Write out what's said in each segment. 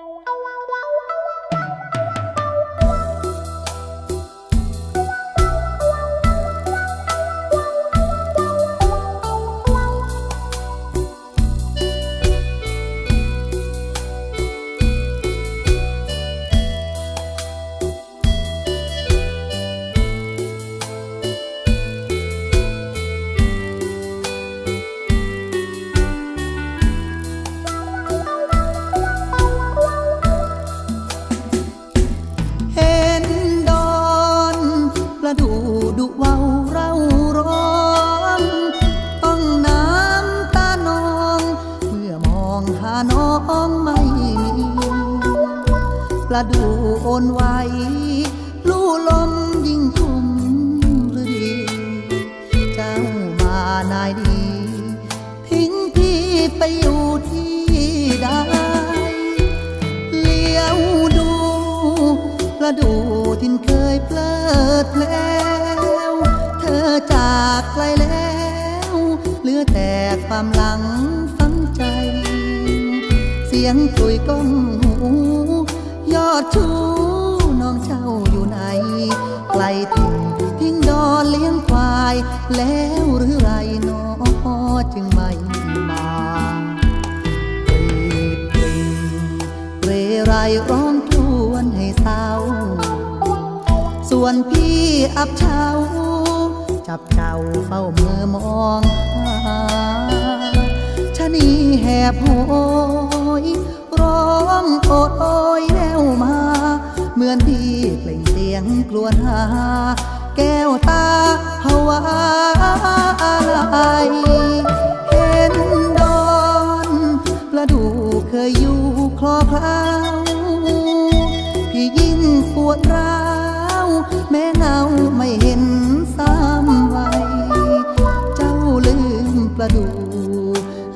Oh, ระดูโอนไหวลู่ลมยิ่งทุ่มฤดี เจ้ามานายดี ทิ้งพี่ไปอยู่ที่ใดเลี้ยวดูประดูทินเคยเพลิดแล้ว เธอจากไกลแล้วเหลือแต่ความหลังฝังใจ เสียงกลุยก้อง ดชูน้องเช่าอยู่ไหนไกลถิ่นทิ้งดอนเลี้ยงควาย แล้วหรือไรหนอจึงไม่มากรีดกริ่งเรไรร้องทวนให้เศร้า ส่วนพี่อับเช้า จับเจ้าเฝ้ามือมองหาชะนีแหบโหยร้องโอดโอ ลวนหา แก้วตาภาวะอะไรเห็นดอนประดูเคยอยู่คลอเคล้าพี่ยิ่งปวดร้าว แม้เงาไม่เห็นซ้ำไว้เจ้าลืมประดู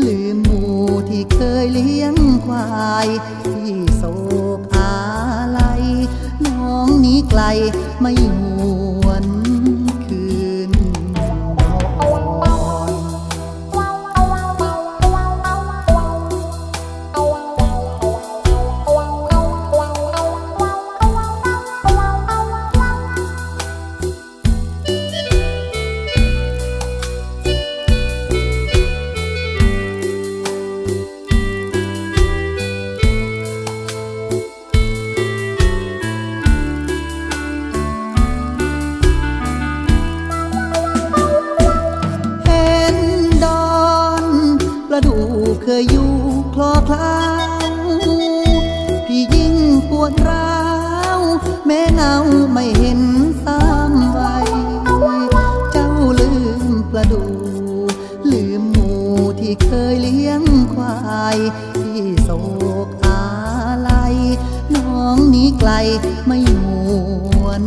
ลืมหมูที่เคยเลี้ยงควายที่โศ ไกลไม่หว ไกลไม่หวน